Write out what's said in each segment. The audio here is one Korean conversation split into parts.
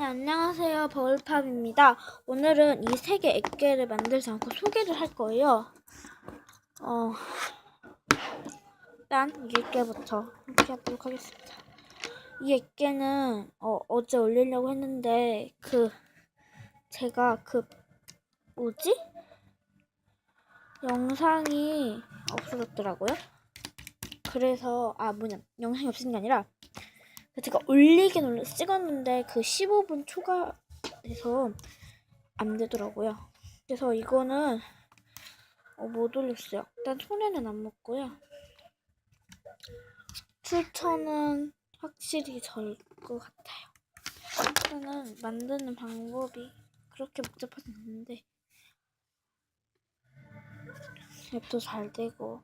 네, 안녕하세요. 버울팝입니다. 오늘은 이 세 개 액계를 만들지 않고 소개를 할 거예요. 어, 일단 이 액계부터 이렇게 하도록 하겠습니다. 이 액계는 어, 어제 올리려고 했는데 그 제가 그 뭐지? 영상이 없어졌더라고요. 그래서 아 뭐냐 영상이 없어진 게 아니라 그 제가 올리긴 올려 찍었는데 그 15분 초과돼서 안 되더라고요. 그래서 이거는 어, 못 올렸어요. 일단 손해는 안 먹고요. 출처는 확실히 절것 같아요. 일단은 만드는 방법이 그렇게 복잡하지 않는데 앱도 잘 되고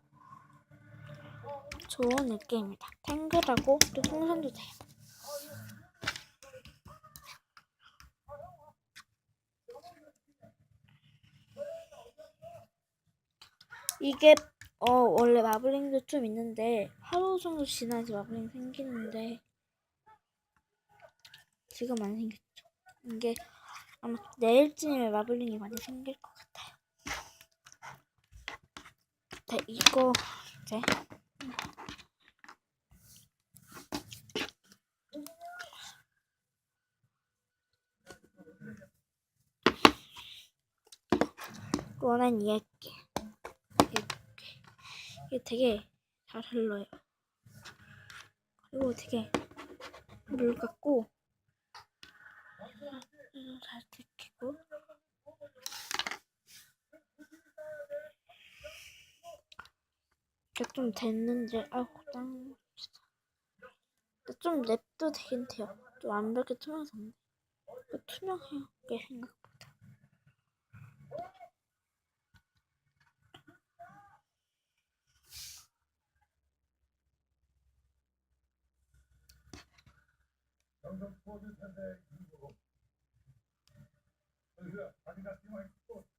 좋은 느낌입니다. 탱글하고 또 풍선도 돼요. 이게 어 원래 마블링도 좀 있는데 하루 정도 지나지 마블링 생기는데 지금 안 생겼죠. 이게 아마 내일쯤에 마블링이 많이 생길 것 같아요. 네, 이거 이제 원한. 이렇게. 이게 되게 잘 흘러요. 그리고 되게 물 같고 잘 뜯기고 이게 좀 됐는데 아우 땅 진짜 좀 냅도 되긴 돼요. 좀 완벽히 투명해요. 이게 생각 보다.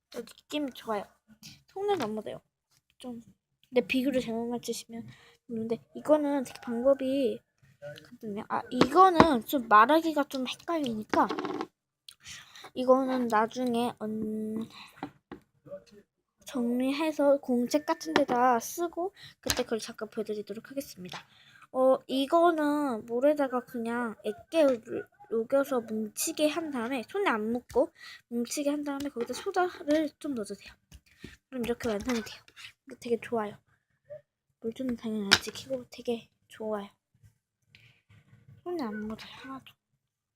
저 느낌 좋아요. 속내는 안 묻어요. 좀, 근데 비교를 잘못 맞추시면 모르는데 이거는 되게 방법이 거든요. 아 이거는 좀 말하기가 좀 헷갈리니까 이거는 나중에 언... 정리해서 공책 같은 데다 쓰고 그때 그걸 잠깐 보여드리도록 하겠습니다. 어 이거는 물에다가 그냥 액계를 녹여서 뭉치게 한 다음에 손에 안 묻고 뭉치게 한 다음에 거기다 소다를 좀 넣어주세요. 그럼 이렇게 완성이 돼요. 이거 되게 좋아요. 물주는 당연히 안 지키고 되게 좋아요. 손에 안 묻어요 하나도.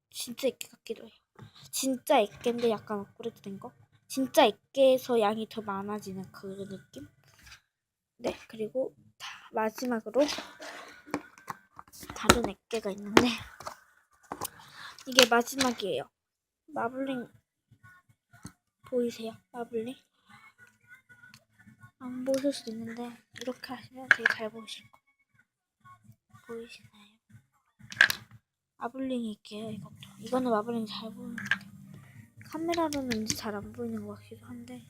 진짜 액계 같기도 해요. 진짜 액계인데 약간 업그레이드 된 거. 진짜 액계에서 양이 더 많아지는 그 느낌. 네 그리고 다 마지막으로 다른 액계가 있는데 이게 마지막이에요. 마블링 보이세요? 마블링? 안 보실 수도 있는데 이렇게 하시면 되게 잘 보이실 거예요. 보이시나요? 마블링이 있게요 이것도. 이거는 마블링 잘 보이는데 카메라로는 왠지 잘 안 보이는 것 같기도 한데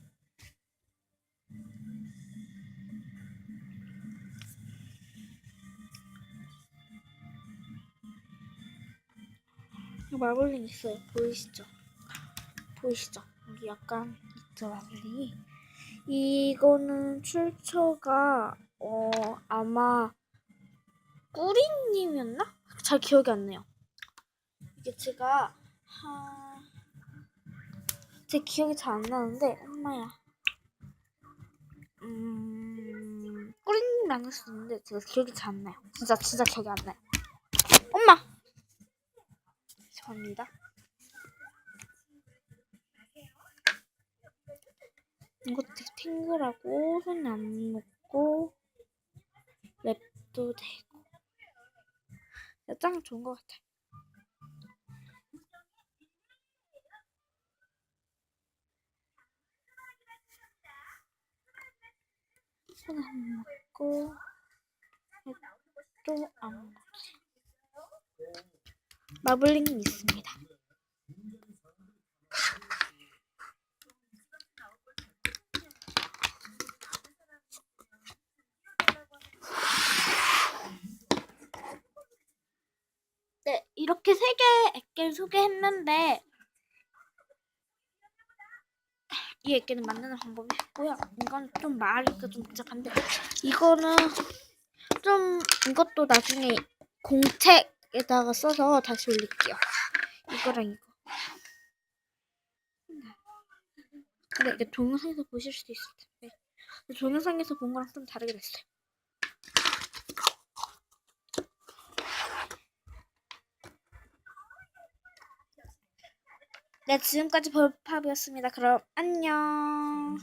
마블링 있어요. 보이시죠? 보이시죠? 여기 약간 있죠 마블링이. 이거는 출처가 어 아마 꾸리님이었나? 잘 기억이 안 나요. 이게 제가 하... 제 기억이 잘 안 나는데 엄마야. 음 꾸리님 아닐 수도 있는데 제가 기억이 잘 안 나요. 진짜 진짜 기억이 안 나요. 죄송합니다. 이것도 되게 탱글하고 손에 안 묻고 랩도 되고 짱 좋은 것 같아요. 손에 안 묻고 랩도 안 묻지. 마블링이 있습니다. 네, 이렇게 세 개의 액기를 소개했는데 이 액기는 만드는 방법이 있고요. 이건 좀 말하기가 좀 복잡한데 이거는 좀 이것도 나중에 공책 에다가 써서 다시 올릴게요. 이거랑 이거. 근데 이게 동영상에서 보실 수도 있을 텐데 동영상에서 본 거랑 좀 다르게 됐어요. 네, 지금까지 벌팝이었습니다. 그럼 안녕.